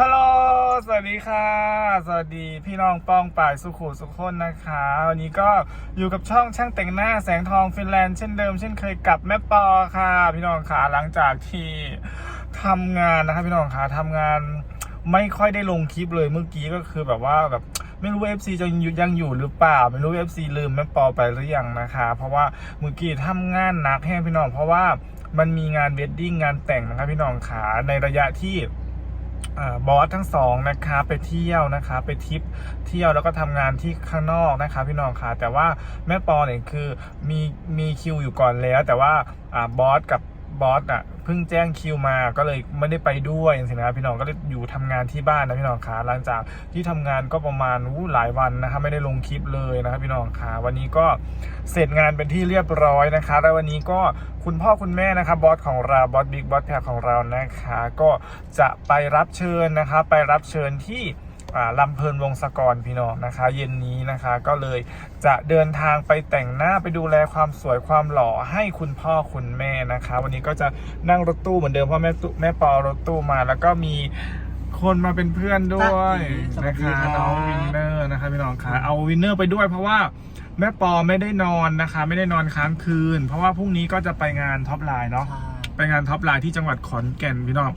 ฮัลโหล สวัสดีค่ะ สวัสดีพี่น้องป้องป่ายสุขุสุขคนนะคะ วันนี้ก็อยู่กับช่องช่างแต่งหน้าแสงทองฟินแลนด์เช่นเดิมเช่นเคยกับแม่ปอค่ะ พี่น้องค่ะหลังจากที่ทำงานนะครับพี่น้องค่ะทำงานไม่ค่อยได้ลงคลิปเลยเมื่อกี้ก็คือแบบว่าแบบไม่รู้ว่า FC จะยังอยู่หรือเปล่า ไม่รู้ว่า FC ลืมแม่ปอไปหรือยังนะคะ เพราะว่าเมื่อกี้ทำงานหนักแห้งพี่น้องเพราะว่ามันมีงานเวดดิ้งงานแต่งนะครับพี่น้องขาในระยะที่ บอสทั้งสองนะคะไปเที่ยวนะคะไปทริปเที่ยวแล้วก็ทำงานที่ข้างนอกนะคะพี่น้องค่ะแต่ว่าแม่ปอเนี่ยคือมีมีคิวอยู่ก่อนแล้ว แต่ว่าอ่าบอสกับบอสอะ เพิ่งแจ้งคิวมาก็เลยไม่ได้ไปด้วยสินะครับพี่น้องก็เลยอยู่ทำงานที่บ้านนะพี่น้องค่ะหลังจากที่ทำงานก็ประมาณอู้หลายวันนะคะไม่ได้ลงคลิปเลยนะครับพี่น้องค่ะวันนี้ก็เสร็จงานเป็นที่เรียบร้อยนะคะแล้ววันนี้ก็คุณพ่อคุณแม่นะครับบอสของเราบอสบิ๊กบอสแพรของเรานะคะ ก็จะไปรับเชิญนะคะไปรับเชิญที่ ลำเพลินวงศกรพี่น้องนะคะ เย็นนี้นะคะก็เลยจะเดินทางไปแต่งหน้าไปดูแลความสวยความหล่อให้คุณพ่อคุณแม่นะคะ วันนี้ก็จะนั่งรถตู้เหมือนเดิมเพราะแม่ตู้แม่ปอรถตู้มา แล้วก็มีคนมาเป็นเพื่อนด้วยสวันะสดีคะครับน้องวินเนอร์นะคะพี่น้องคะเอาวินเนอร์ไปด้วยเพราะว่าแม่ปอไม่ได้นอนนะคะ ไม่ได้นอนค้างคืน เพราะว่าพรุ่งนี้ก็จะไปงานท็อปไลน์เนาะไปงานท็อปไลน์ที่จังหวัดขอนแก่นพี่น้อง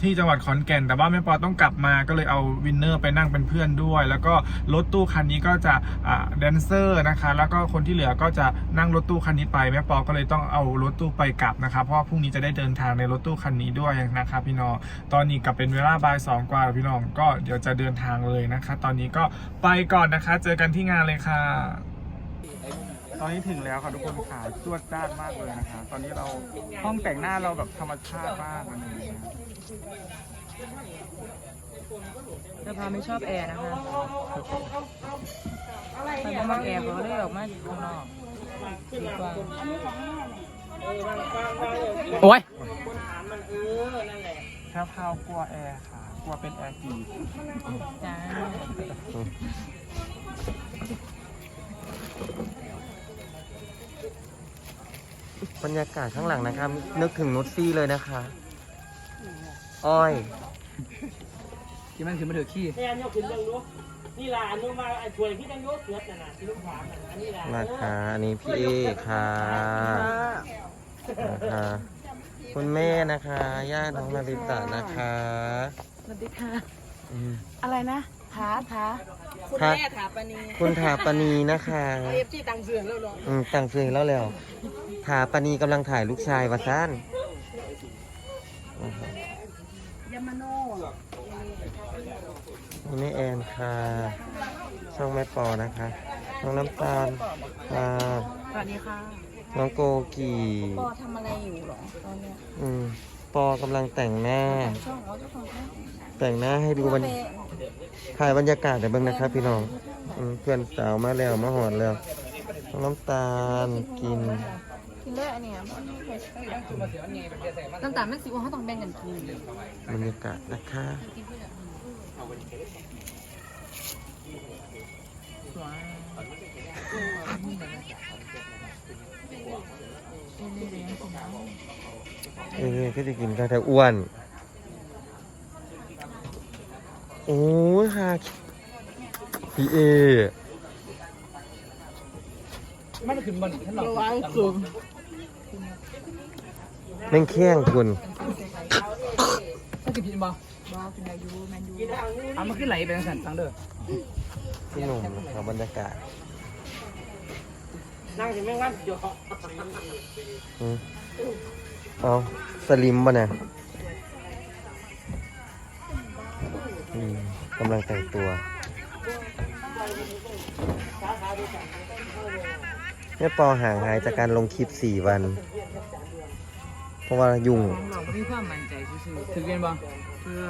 ที่จังหวัดขอนแก่น แต่ว่าแม่ปอต้องกลับมาก็เลยเอาวินเนอร์ไปนั่งเป็นเพื่อนด้วย แล้วก็รถตู้คันนี้ก็จะแดนเซอร์นะคะ แล้วก็คนที่เหลือก็จะนั่งรถตู้คันนี้ไปแม่ปอก็เลยต้องเอารถตู้ไปกลับนะครับเพราะว่าพรุ่งนี้จะได้เดินทางในรถตู้คันนี้ด้วยนะครับพี่น้องตอนนี้กลับเป็นเวลาบ่ายสองกว่าพี่น้องก็เดี๋ยวจะเดินทางเลยนะคะ ตอนนี้ก็ไปก่อนนะคะ เจอกันที่งานเลยค่ะตอนนี้ถึงแล้วค่ะทุกคนขาจวดจ้าดมากเลยนะคะ ตอนนี้เราห้องแต่งหน้าเราแบบธรรมชาติมากเลย นะนภาไม่ชอบแอร์นะคะไปบ้านแอร์ก็เลยออกมาข้างนอกดีกว่าโอ้ยแค่พาวกลัวแอร์ค่ะ กลัวเป็นแอร์กีจ้าบรรยากาศข้างหลังนะครับ นึกถึงนุชซี่เลยนะคะ อ้อยที่มันคือมาถือขี้แม่ยกขึ้นยังรู้นี่ล่ะอันนู้นมาไอ้ช่วยพี่ยังยกเสือน่ะนะที่ลูกขวานน่ะอันนี้ล่ะนะคะอันนี้พี่เอค่ะนะคะคุณแม่นะคะย่าน้องนาริตะนะคะสวัสดีค่ะ อืมอะไรนะถาถาคุณแม่ถาปณีคุณถาปณีนะคะเอฟซีตังเสือแล้วเนาะอืมตั้งเสียงแล้วแล้วถาปณีกำลังถ่ายลูกชายวาซันน มาโน่นี่แม่แอนค่ะ ช่องแม่ปอนะคะ น้องน้ำตาลค่ะสวัสดีค่ะ น้องโกกีปอทำอะไรอยู่หรอตอนเนี้ยอืมปอกำลังแต่งหน้า ช่องเขาจะฟังแค่แต่งหน้าให้ดูบรรถ่ายบรรยากาศเดี๋ยวเบิ่งนะครับพี่น้องอืมเพื่อนสาวมาแล้วมาหอดแล้ว น้องน้ำตาลกินกิน เลยอันเนี้ยน้ำตาลไม่สิว่าเขาต้องแบ่งกันกินบรรยากาศนะคะว้าวเออก็จะกินกันแต่อ้วน โอ้ยค่ะพี่เอมันขึ้นบนท่านหลอกวางสูง แม่งแข้งคุณถ้าจะกินบ่ว้าวเป็นอายุแมนยูเอามันขึ้นไหลไปทางสันฟังเด้อพี่หนุ่มนะครับบรรยากาศนั่งถึงแม่งวันเดี๋ยวอืมเอาสลิมป่ะเนี่ยอืมกำลังแต่งตัวแม่ปอห่างหายจากการลงคลิปสี่วัน เพราะว่ายุ่งเราไม่มีความมั่นใจซื่อๆถือเป็นบ่คือ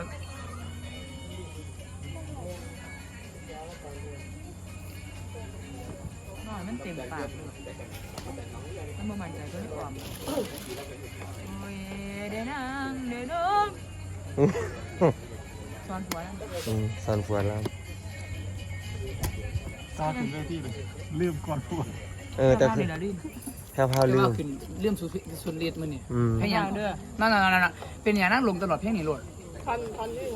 น้อยมันเต็มปากเลยมันบ่มั่นใจก็เลยปลอมโอ้ยเดี๋ยวนังเดี๋ยวน้องสอนหัวนั่นอืมสันฟวนแล้วซาถึงเรื่องที่เลยลืมก่อนพูดเออแต่ภาพนี่ละลิ้น แพรวพราวลืม ขึ้นเรื่องสุดสุดฤทธิ์มันนี่อืมพยายามเด้อนั่นนั่นนั่นเป็นอย่างนั่งลมตลอดเพียงนี่โหลดตอนที่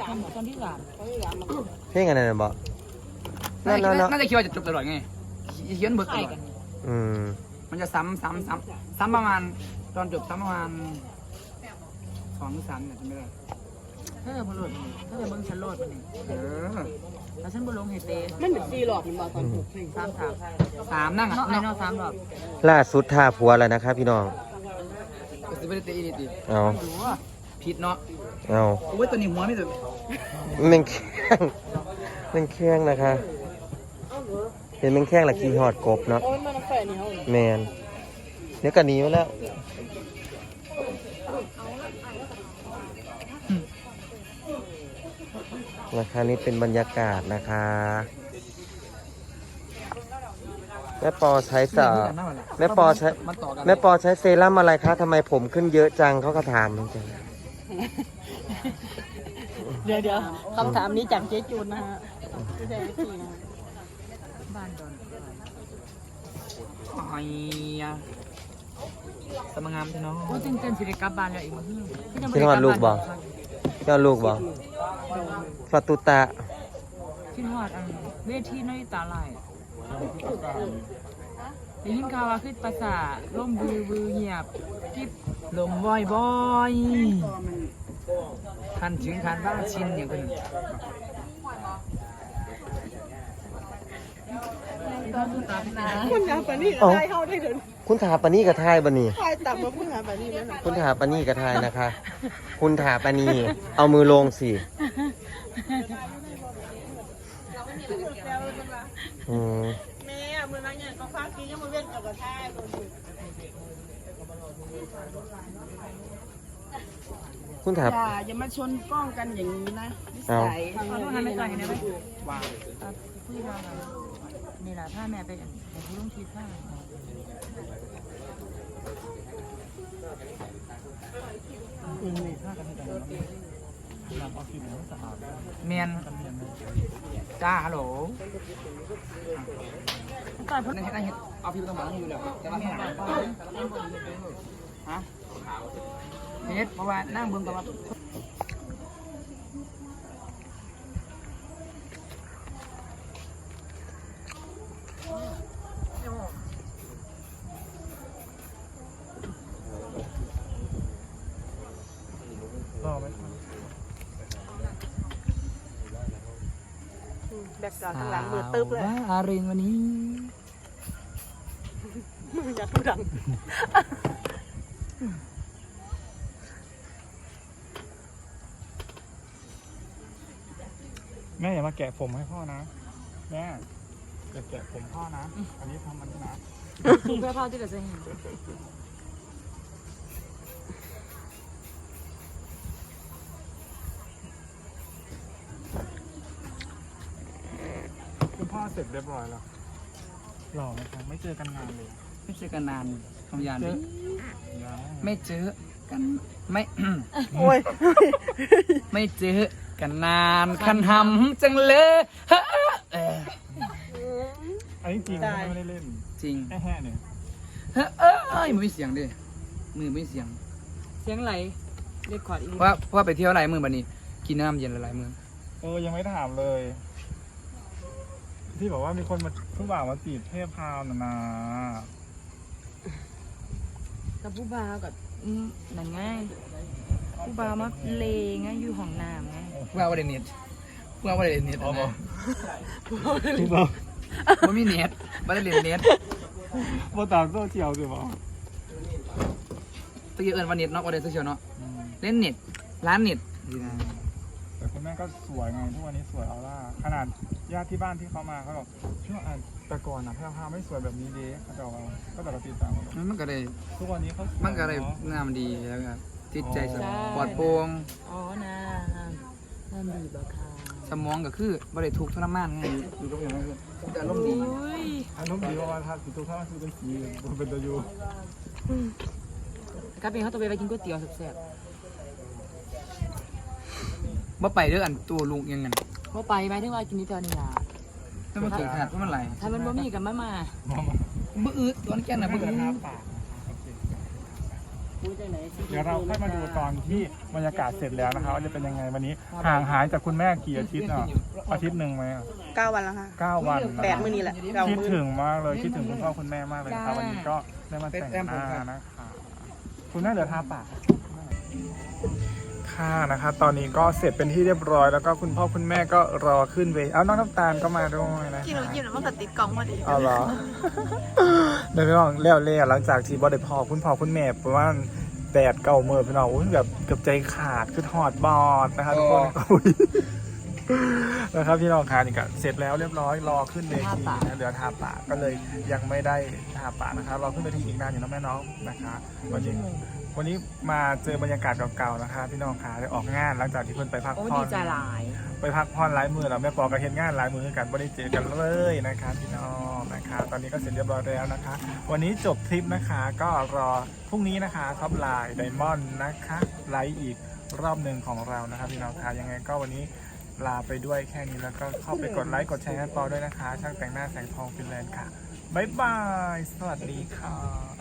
สามตอนที่สามเพลงอะไรนะบอกนั่นนั่นน่าจะคิดว่าจะจบตลอดไงเขียนบทตใช่ลอดกันอืมมันจะซ้ำซ้ำซ้ำซ้ำประมาณตอนจบซ้ำประมาณสองหรือสามเนี่ยจำไม่ได้ถ้า เกิดบอลโหลดถ้าเกิดเบิ้งฉันโหลดมันนี่เออแล้วฉันบอลลงเฮเต้มันเป็นซีหลอดมันมาตอนหกเพลงสามสามสามนั่งเนาะอะไอ้เนาะเนาะสามรอบล่าสุดท่าผัวแล้วนะครับพี่น้อง ก็สิบไม่ได้ตีอีดีเอาดูว่าผิดเนาะเอาโอ้ยตัวนี้หัวไม่ถึงแมงแข้งแมงแข้งนะคะ เห็นแมงแข้งละขี่หอดกบเนาะโอ้ยมันแฝงนี่เขาแมนเดี๋ยวกันหนีมาแล้ว นะคะนี่เป็นบรรยากาศนะคะแม่ปอใช้สาแม่ปอใช้มันต่อกันแม่ปอใช้เซรั่มอะไรคะทำไมผมขึ้นเยอะจังเขาก็ถามจริงเดี๋ยวเดี๋ยวคำถามนี้จากเจ๊จูนนะฮะไม่ใช่พี่นะบ้านดอนไอ้ยะสมังงามใช่เนาะโอ้จริงจริงสิได้กลับบ้านแล้วอีกมื้อนึงๆที่ทอดลูกบอกเจ้าลูกบอก ฟาตุตะที่ทอดอันเวทีน้อยตาลายได้ยินข่าวว่าคือภาษาล่มบือบือเงียบกิ๊บลมบอยบอยทันถึงทันบ้าชินอย่างคน คุณหาปานี่ก็ได้เข้าได้เดินคุณถาปานี่กับทายบันนี่คอยตับมาคุณหาปานี่แล้วนะคุณถาปานี่กับทายนะคะ คุณถาปานีเอามือลงสิอืมแม่มือนั้นเนี่ยเขาฟังกินยังมาเว้นกับกระทายคนคุณถาอย่าอย่ามาชนกล้องกันอย่างนี้นะนิสัยเอาลูกหันไปก่อนเห็ นไหมว่าอะคุยเรากันนี่แหละถ้าแม่ไปอันเดี๋ยวคุณลุงคิดว่าเมียนจ้าฮัลโหลตายเพราะนั่นเห็นนั่นเห็นเอาพี่ไปต้องมาอยู่แล้วแต่ว่าเนี่ยฮะเฮ็ดเพราะว่านั่งเบิ่งกับว่า รอไหมครับ แบกกราวด์ข้างหลังมือตึ๊บเลย ว่าอารินวันนี้มืออยากดูดัง แม่อย่ามาแกะผมให้พ่อนะ แม่อย่าแกะผมพ่อนะ อันนี้ทำมันนะ คุณเพื่อพ่อที่เราจะเห็น คุณพ่อ เสร็จเรียบร้อยแล้วหล่อไหมครับไม่เจอกันนานเลยไม่เจอกันนานคำยานเจอดิยังไม่เจอกันไม่ โอ้ยไม่เจอกันนานคันหำจังเลยเฮ้อเอออันนี้จริงนะไม่ได้เล่นจริงแค่แห่เนี่ยเฮ้อเอ้ยมันไม่เสียงดิมือไม่เสียง เสียงไหลเรียกคอร์ดอีกเพราะว่าเพราะว่าไปเที่ยวหลายมือบัดนี้ กินน้ำเย็นหลายๆมือเออยังไม่ถามเลย ที่บอกว่ามีคนมาผู้บ่าวมาจีบเทพพราวนะนะกับผู้บ่าวกับอืมนั่นไงผู้บ่าวมาเลงไงอยู่ห้องน้ำไงว่าว่าได้เน็ตว่าว่าได้เน็ตอ๋อนะผู้บ่าวว่ามีเน็ตว่าได้เล่นเน็ตบ่ตามโซเชียลสิบ่ตะกี้เอิญว่าเน็ตเนาะว่าได้โซเชียลเนาะเล่นเน็ตร้านเน็ตดีนะแต่คุณแม่ก็สวยไงทุกวันนี้สวยออร่าขนาด ญาติที่บ้านที่เขามาเขาบอกช่วงอะแต่ก่อนนะแพรวพราวไม่สวยแบบนี้เด้เขาจะเอาก็แต่เราติดตามเขาบอกมันก็ได้ทุกวันนี้เขาสวยมันก็ได้เนาะงามดีแล้วก็จิตใจสอ๋อปลอดโปร่งอ๋อนะนั่นดีบ่ค่ะสมองก็คือบ่ได้ทุกข์ทรมานไงอยู่ตรงอย่างนั้นคือแต่อารมณ์ดีอุ้ยอารมณ์ดีเพราะว่าถ้าสิทุกท่าคือเป็นสีมันเป็นตัวยูกลับเป็นเขาตัวไปไปกินก๋วยเตี๋ยวแซ่บบ่ไปเด้ออันตัวลุงยังไงๆ ว่าไปไหมถึงว่ากินนิดเดียวนี่ล่ะถ้ามันถึงขนาดว่ามันไหลถ้ามันบ่มีกับมามามองมาบ่อืดตอนแก่นน่ะบ่เกิอืดหน้าดปากโอเคเดี๋ยวเราค่อยมาดูตอนที่บรรยากาศเสร็จแล้วนะคะว่าจะเป็นยังไงวันนี้ ห่างหายจากคุณแม่กี่อาทิตย์เนาะอาทิตย์หนึ่งไหมอะเก้าวันแล้วค่ะเก้าวันนะแปดมื้อนี้แหละเก้าคิดมื้อถึงมากเลยคิดถึงคุณพ่อคุณแม่มากเลยนะครับวันนี้ก็ได้มาแต่งหน้านะคะคุณแม่เหลือทาปาก ค่ะนะคะ ตอนนี้ก็เสร็จเป็นที่เรียบร้อยแล้วก็คุณพ่อคุณแม่ก็รอขึ้นเวทีเอาน้องน้ำตาลก็มาด้วยนะกินหนูยิ้มแล้วมันก็ติดกล่องพอดีเอาเหรอเดี๋ยวพี่น้องเลี้ยวเลี้ยหลังจากที่บอได้พอคุณพ่อคุณแม่ประมาณแดดเก่าเมื่อพี่น้องอุ้ยแบบเกือบใจขาดคือถอดบอดนะคะทุกคนอุ้ยนะครับพี่น้องคะนี่ก็เสร็จแล้วเรียบร้อยรอขึ้นเวทีนะเหลือทาปากก็เลยยังไม่ได้ทาปากนะคะรอขึ้นเวทีอีกนานอยู่นะแม่น้องนะคะวันนี้ วันนี้มาเจอบรรยากาศเก่าๆนะคะพี่น้องคะได้ออกงานหลังจากที่เพิ่นไปพักโอ้ผ่ดีอนใจหลาย ไปพักผ่อนหลายมือแล้วแม่ปอก็เห็นงานหลายมือกันไม่ได้เจอกันเลยนะคะพี่น้องนะคะ ตอนนี้ก็เสร็จเรียบร้อยแล้วนะคะ วันนี้จบทริปนะคะ ก็รอพรุ่งนี้นะคะท็อปไลน์ไดมอนด์นะคะไลฟ์อีกรอบหนึ่งของเรานะคะพี่น้องคะยังไงก็วันนี้ลาไปด้วยแค่นี้แล้วก็เข้าไปกดไลค์กดแชร์ให้ปอด้วยนะคะ ช่างแต่งหน้าแสงทองฟินแลนด์ค่ะบ๊ายบายสวัสดีค่ะ